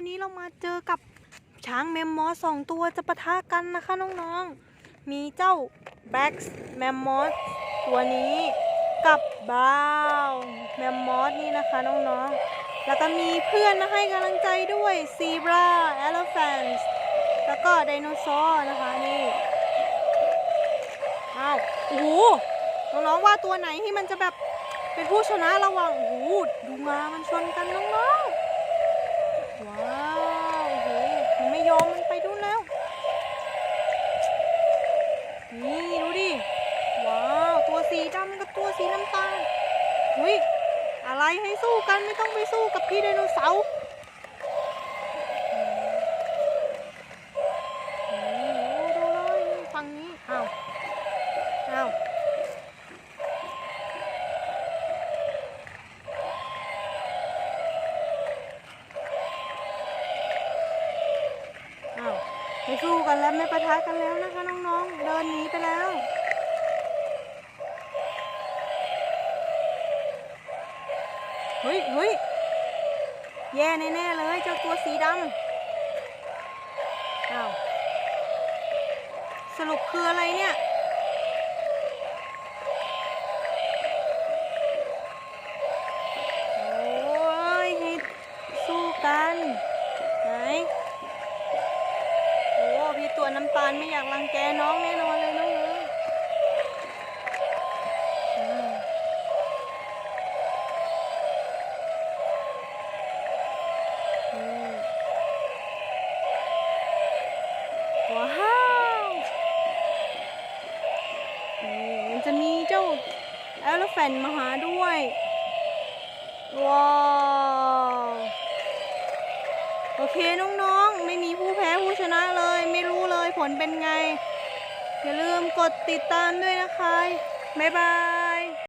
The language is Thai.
วันนี้เรามาเจอกับช้างแมมมอสสองตัวจะปะทะกันนะคะน้องๆ มีเจ้าแบ็กซ์แมมมอสตัวนี้กับบราวแมมมอสนี่นะคะน้องๆ แล้วก็มีเพื่อนมาให้กำลังใจด้วยซีบราเอลเฟนส์แล้วก็ไดโนเสาร์นะคะนี่อ้าวโอ้โหน้องๆว่าตัวไหนที่มันจะแบบเป็นผู้ชนะระหว่างโอ้โหดูงามันชนกันน้องๆ ว้าวโอ้โหมันไม่ยอมมันไปดูนแล้ว นี่ดูดิ ว้าว ตัวสีดำกับตัวสีน้ำตาลอุ้ย อะไร ให้สู้กันไม่ต้องไปสู้กับพี่ไดโนเสาร์อืมดูเลยฝั่งนี้อ้าวอ้าวอ้าไม่สู้กันแล้วไม่ประทะกันแล้วนะคะน้องๆ เดินหนีไปแล้ว เฮ้ยเฮ้ยแย่แน่ๆเลยเจ้าตัวสีดำอ้าวสรุปคืออะไรเนี่ย โอ้ยให้สู้กัน ไหน โอ้พี่ตัวน้ำตาลไม่อยากรังแกน้องแน่นอนเลย ว้าวมันจะมีเจ้าเอลแฟนมาหาด้วย ว้าว โอเคน้องๆ ไม่มีผู้แพ้ผู้ชนะเลย ไม่รู้เลยผลเป็นไง อย่าลืมกดติดตามด้วยนะคะ บ๊ายบาย